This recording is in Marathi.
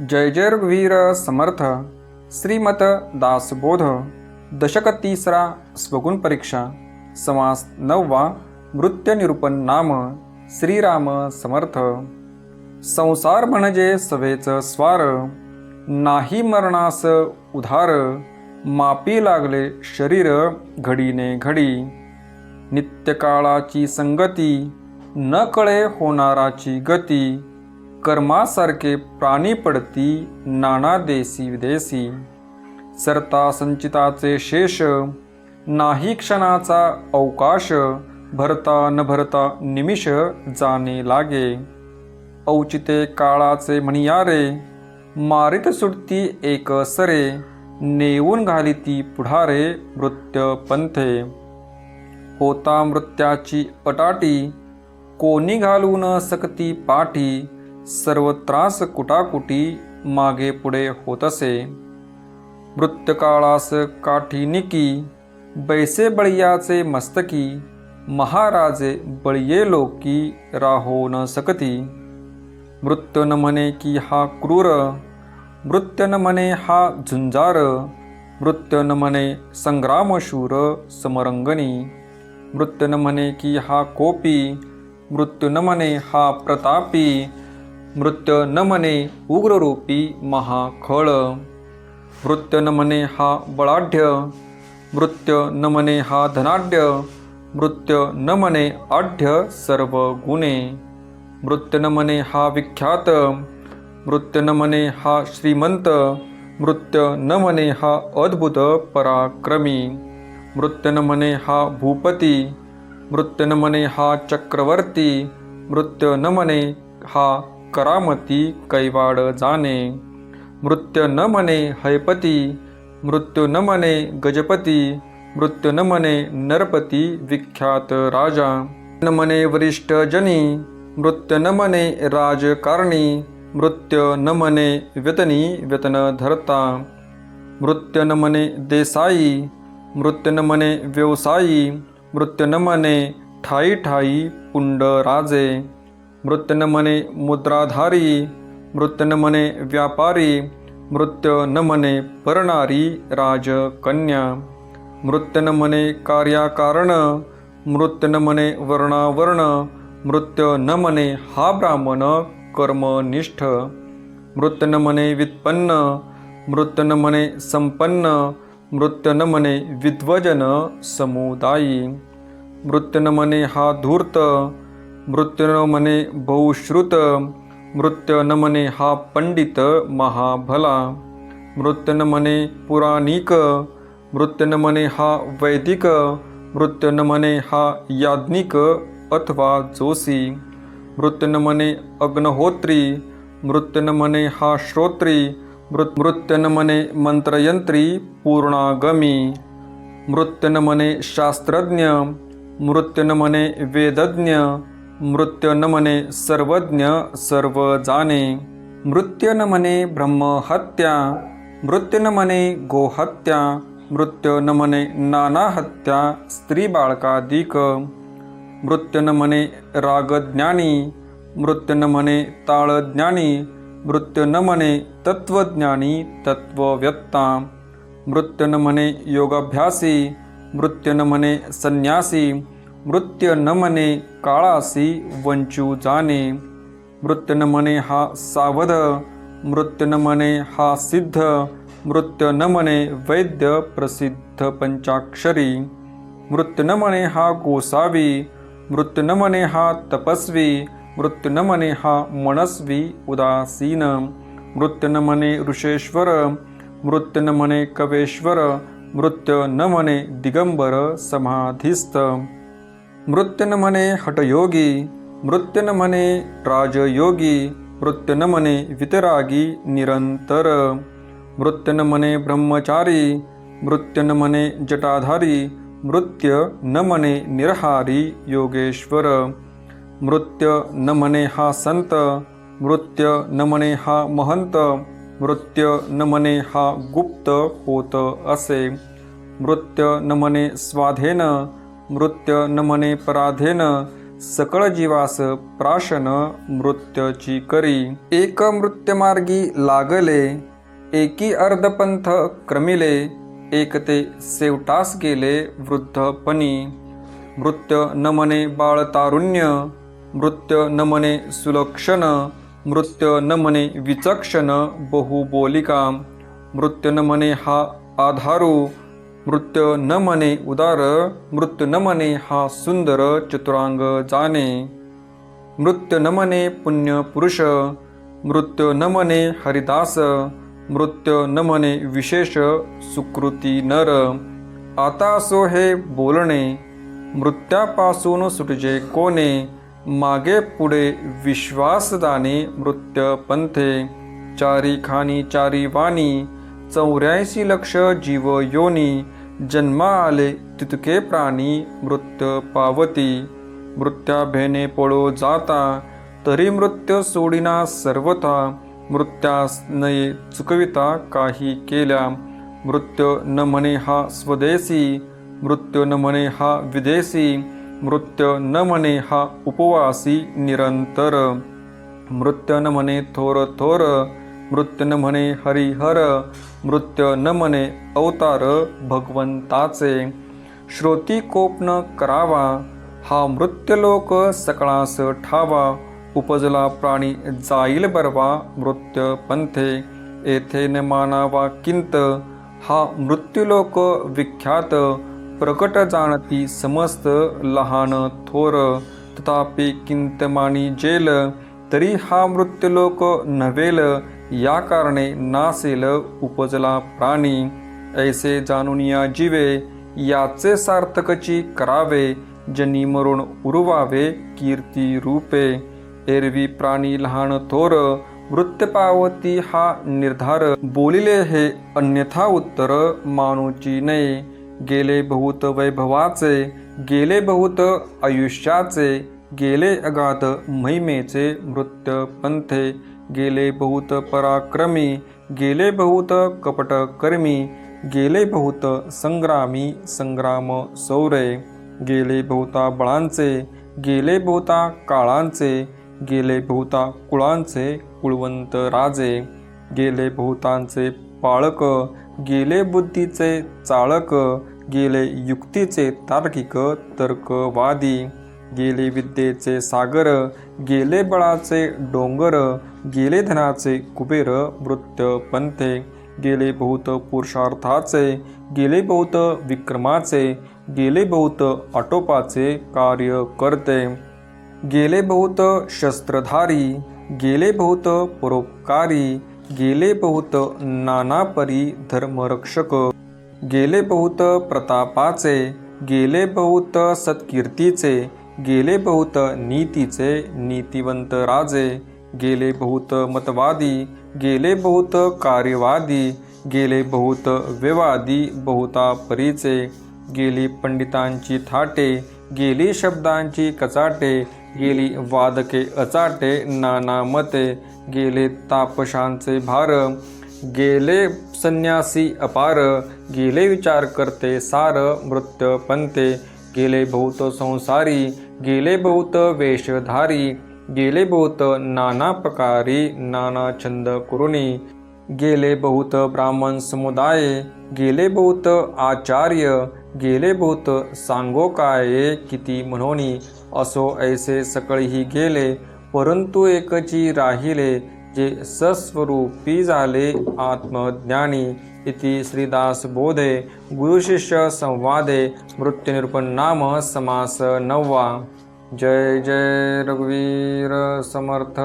जय जय रघुवीर समर्थ श्रीमत दासबोध दशक तिसरा स्वगुण परीक्षा समास नववा नृत्य निरूपण नाम श्रीराम समर्थ. संसार म्हणजे सवेच स्वार नाही मरणास उधार मापी लागले शरीर घडीने घडी. नित्यकाळाची संगती न कळे होणाराची गती कर्मासारखे प्राणी पडती नाना देसी विदेशी सरता संचिताचे शेष नाही क्षणाचा अवकाश भरता न भरता निमिष जाणे लागे. औचिते काळाचे म्हणियारे मारित सुटती एक सरे नेऊन घालिती पुढारे मृत्य पंथे. होता मृत्याची पटाटी कोणी घालून सकती पाठी सर्व त्रास कुटाकुटी मागे पुढे होतसे. मृत्यकाळास काठी निकी बैसे बळियाचे मस्तकी महाराजे बळिये लोकी राहो न सकती. मृत्यू न म्हणे की हा क्रूर मृत्यू न म्हणे हा झुंजार मृत्यू न म्हणे संग्रामशूर समरंगणी मृत्यू न म्हणे की हा कोपी मृत्यू न म्हणे हा प्रतापी मृत्य न म्हणे उग्ररूपी महाखळ मृत्य न म्हणे हा बळाढ्य मृत्य न म्हणे हा धनाढ्य मृत्य न म्हणे आढ्य सर्व गुणे मृत्य न म्हणे हा विख्यात मृत्य न म्हणे हा श्रीमंत मृत्य न म्हणे हा अद्भुत पराक्रमी मृत्य न म्हणे हा भूपती मृत्य न म्हणे हा चक्रवर्ती मृत्य न म्हणे हा करामती कैवाड जाणे मृत्यू न म्हणे हैपती मृत्यू न म्हणे गजपती मृत्यू न म्हणे नरपती विख्यात राजा। न म्हणे वरिष्ठ जनी मृत्यू न म्हणे राजकारणी मृत्यू न म्हणे व्यतनी व्यतन धरता। मृत्यू न म्हणे देसाई मृत्यू न म्हणे व्यवसायी मृत्यू न म्हणे ठाई ठाई पुंड राजे। मृत्य न म्हणे मुद्राधारी मृत्य न म्हणे व्यापारी मृत्य न म्हणे परणारी राजकन्या मृत्य न म्हणे कार्याकारण मृत्य न म्हणे वर्णावर्ण मृत्य न म्हणे हा ब्राह्मण कर्मनिष्ठ मृत्य न म्हणे व्युत्पन्न मृत्य न म्हणे संपन्न मृत्य न म्हणे विद्वजन समुदायी मृत्य न म्हणे हा धूर्त मृत्यू न म्हणे बहुश्रुत मृत्य न म्हणे हा पंडित महाभला मृत्य न म्हणे पुराणिक मृत्य न म्हणे हा वैदिक मृत्य न म्हणे हा याज्ञिक अथवा जोशी मृत्य न म्हणे अग्नहोत्री मृत्य न म्हणे हा श्रोत्री मृत मृत्यन न म्हणे मंत्रयंत्री पूर्णागमी मृत्यन न म्हणे शास्त्रज्ञ मृत्यन न म्हणे वेदज्ञ मृत्य न म्हणे सर्वज्ञ सर्व जाणे. मृत्य न म्हणे ब्रह्महत्या. मृत्य न म्हणे गोहत्या. मृत्य न म्हणे नाना हत्या स्त्री बाळकादिक मृत्य न म्हणे रागज्ञानी. मृत्य न म्हणे ताळज्ञानी. मृत्य न म्हणे तत्वज्ञानी तत्वव्यक्ता. मृत्य न म्हणे योगाभ्यासी. मृत्य न म्हणे संन्यासी. मृत्य न काळासी वंचू जाणे मृत्य न हा सावध मृत्य न हा सिद्ध मृत्य न वैद्य प्रसिद्ध पंचाक्षरी मृत्य न हा गोसावी मृत्यू न हा तपस्वी मृत्य न मने हा मनस्वी उदासीन मृत्यू न ऋषेश्वर मृत्यू न कवेश्वर मृत्य न मने दिगंबर समाधिस्थ मृत्यू म्हणे हटयोगी मृत्यन म्हणे राजयोगी मृत्यू म्हणे वितरागी निरंतर। मृत्यन म्हणे ब्रह्मचारी मृत्यू म्हणे जटाधारी मृत्य न म्हणे निरहारी योगेश्वर। मृत्य न म्हणे हा संत मृत्य न म्हणे हा महंत मृत्य न म्हणे हा गुप्त होत असे। मृत्य न म्हणे स्वाधेन मृत्य न म्हणे पराधेन सकळ जीवास प्राशन मृत्यूची करी. एक मृत्यमार्गी लागले एकी अर्धपंथ क्रमिले एक ते सेवटास गेले वृद्धपणी मृत्य न म्हणे बाळतारुण्य मृत्य न म्हणे सुलक्षण मृत्य न म्हणे विचक्षण बहुबोलिका. मृत्य न म्हणे हा आधारू मृत्य न म्हणे उदार मृत्यू न म्हणे हा सुंदर चतुरांग जाणे मृत्य न म्हणे पुण्य पुरुष मृत्य न म्हणे हरिदास मृत्य न म्हणे विशेष सुकृती नर. आता असो हे बोलणे मृत्यापासून सुटजे कोणे मागे पुढे विश्वासदाने मृत्य पंथे. चारी खानी चारी वाणी चौऱ्याऐंशी लक्ष जीव योनी जन्मा आले तितके प्राणी मृत्य पावती. मृत्याभेने पळो जाता तरी मृत्य सोडिना सर्वथा. मृत्यास नये चुकविता काही केल्या. मृत्य न म्हणे हा स्वदेशी मृत्य न म्हणे हा विदेशी मृत्य न म्हणे हा उपवासी निरंतर. मृत्य न म्हणे थोर थोर मृत्य न म्हणे हरिहर मृत्य न म्हणे अवतार भगवंताचे. श्रोती कोप न करावा हा मृत्यूलोक सकळास ठावा. उपजला प्राणी जाईल बरवा मृत्य पंथे. येथे न मानावा किंत हा मृत्यूलोक विख्यात. प्रकट जाणती समस्त लहान थोर. तथापि किंत मानी जेल तरी हा मृत्यूलोक नव्हेल. या कारणे नासेल उपजला प्राणी. ऐसे जाणून या जीवे याचे सार्थकची करावे जनी मरून उरवावे कीर्ती रूपे. एरवी प्राणी लहान थोर वृत्तपावती हा निर्धार. बोलिले हे अन्यथा उत्तर मानूची नये. गेले बहुत वैभवाचे गेले बहुत आयुष्याचे. गेले अगाध महिमेचे मृत्य पंथे गेले बहुत पराक्रमी गेले बहुत कपटकर्मी गेले बहुत संग्रामी संग्राम सौरे गेले बहुता बळांचे गेले बहुता काळांचे गेले बहुता कुळांचे कुळवंत राजे गेले बहुतांचे पाळक गेले बुद्धीचे चाळक गेले युक्तीचे तार्किक तर्कवादी गेले विद्येचे सागर गेले बळाचे डोंगर गेले धनाचे कुबेर वृत्य पंथे गेले बहुत पुरुषार्थाचे गेले बहुत विक्रमाचे गेले बहुत आटोपाचे कार्य करते. गेले बहुत शस्त्रधारी गेले बहुत परोपकारी गेले बहुत नानापरी धर्मरक्षक गेले बहुत प्रतापाचे गेले बहुत सत्कीर्तीचे गेले बहुत नीतीचे नीतिवंत राजे गेले बहुत मतवादी गेले बहुत कार्यवादी गेले बहुत विवादी बहुता परीचे गेली पंडितांची थाटे गेली शब्दांची कचाटे गेली वादके अचाटे नाना मते गेले तापशांचे भार गेले संन्यासी अपार गेले विचार करते सार मृत्य पंते गेले बहुत संसारी गेले बहुत वेशधारी गेले बहुत नाना प्रकारी नाना छंद कुरुणी गेले बहुत ब्राह्मण समुदाय गेले बहुत आचार्य गेले बहुत सांगोकाये किती म्हणोनी असो ऐसे सकळही गेले परंतु एकची राहिले जे सस्वरूपी झाले आत्मज्ञानी इति श्रीदास बोधे गुरुशिष्य संवादे मृत्युनिरूपण नाम समास नववा जय जय रघुवीर समर्थ।